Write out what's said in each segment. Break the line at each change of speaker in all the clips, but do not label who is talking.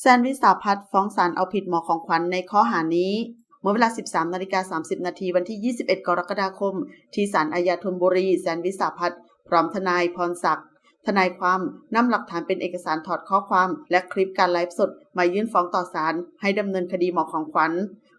แซนวิสาพัฒฟ้องศาลเอาผิดหมอของขวัญในข้อหานี้ เมื่อเวลา 13นาฬิกา30 นาทีวันที่ 21 กรกฎาคม ที่ศาลอาญาธนบุรี แซนวิสาพัฒพร้อมทนายพรศักดิ์ทนายความนำหลักฐานเป็นเอกสารถอดข้อความและคลิปการไลฟ์สด มายื่นฟ้องต่อศาลให้ดำเนินคดีหมอของขวัญ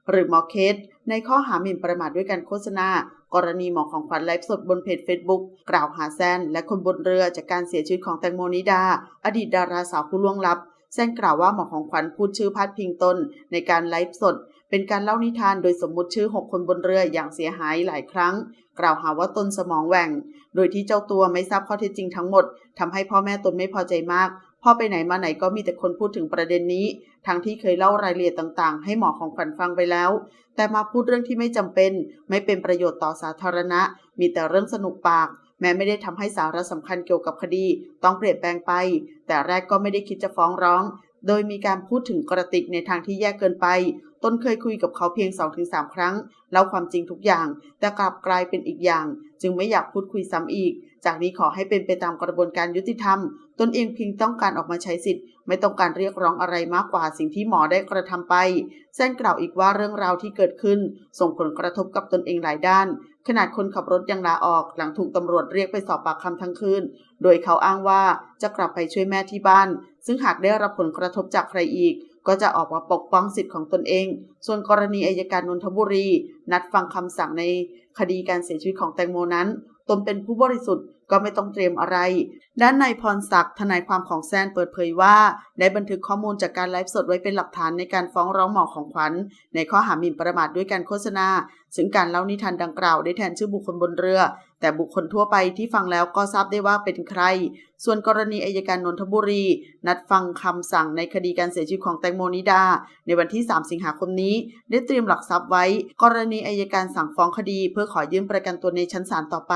หรือหมอเคส ในข้อหาหมิ่นประมาทด้วยการโฆษณา กรณีหมอของขวัญไลฟ์สดบนเพจ Facebook กล่าวหาแซนและคนบนเรือจากการเสียชีวิตของแตงโมนิดา อดีตดาราสาวผู้ล่วงลับ แซนกล่าวว่าหมอของขวัญพูดชื่อพาดพิงตนในการไลฟ์สด เป็นการเล่านิทานโดยสมมุติชื่อ 6 คนบนเรืออย่างเสียหายหลายครั้ง กล่าวหาว่าตนสมองแหว่ง โดยที่เจ้าตัวไม่ทราบข้อเท็จจริงทั้งหมดทำให้พ่อแม่ตนไม่พอใจมากพ่อไปไหนมาไหนก็มีแต่คนพูดถึงประเด็นนี้ ทั้งที่เคยเล่ารายละเอียดต่างๆ ให้หมอของขวัญฟังไปแล้ว แต่มาพูดเรื่องที่ไม่จำเป็น ไม่เป็นประโยชน์ต่อสาธารณะ มีแต่เรื่องสนุกปาก แม้ไม่ได้ทำให้สาระสำคัญเกี่ยวกับคดี ต้องเปลี่ยนแปลงไป แต่แรกก็ไม่ได้คิดจะฟ้องร้อง โดยมีการพูดถึงกระติกในทางที่แย่เกินไป นเคยคุยกับเขาเพียง 2-3 ครั้งเล่าความจริงทุกอย่าง แต่กลับกลายเป็นอีกอย่าง จึงไม่อยากพูดคุยซ้ำอีก จากนี้ขอให้เป็นไปตามกระบวนการยุติธรรม ตนเองเพียงต้องการออกมาใช้สิทธิ์ ไม่ต้องการเรียกร้องอะไรมากกว่าสิ่งที่หมอได้กระทำไปแซนกล่าวอีกว่าเรื่องราวที่เกิดขึ้น ส่งผลกระทบกับตนเองหลายด้าน ขนาดคนขับรถยังลาออก หลังถูกตำรวจเรียกไปสอบปากคำทั้งคืน โดยเขาอ้างว่าจะกลับไปช่วยแม่ที่บ้าน ซึ่งหากได้รับผลกระทบจากใครอีก ก็จะออกมาปกป้องสิทธิ์ของตนเอง ส่วนกรณีอายการนนทบุรี นัดฟังคำสั่งในคดีการเสียชีวิตของแตงโมนั้น ตนเป็นผู้บริสุทธิ์ ก็ไม่ต้องเตรียมอะไร ด้านนายพรศักดิ์ทนายความของแซนเปิดเผยว่า ได้บันทึกข้อมูลจากการไลฟ์สดไว้เป็นหลักฐานในการฟ้องร้องหมอของขวัญ ในข้อหาหมิ่นประมาทด้วยการโฆษณา ซึ่งการเล่านิทานดังกล่าวได้แทนชื่อบุคคลบนเรือ แต่บุคคลทั่วไปที่ฟังแล้วก็ทราบได้ว่าเป็นใคร ส่วนกรณีอายการนนทบุรี นัดฟังคำสั่งในคดีการเสียชีวิตของแตงโมนิดา ในวันที่ 3 สิงหาคมนี้ ได้เตรียมหลักทรัพย์ไว้ กรณีอายการสั่งฟ้องคดี เพื่อขอยื่นประกันตัวในชั้นศาลต่อไป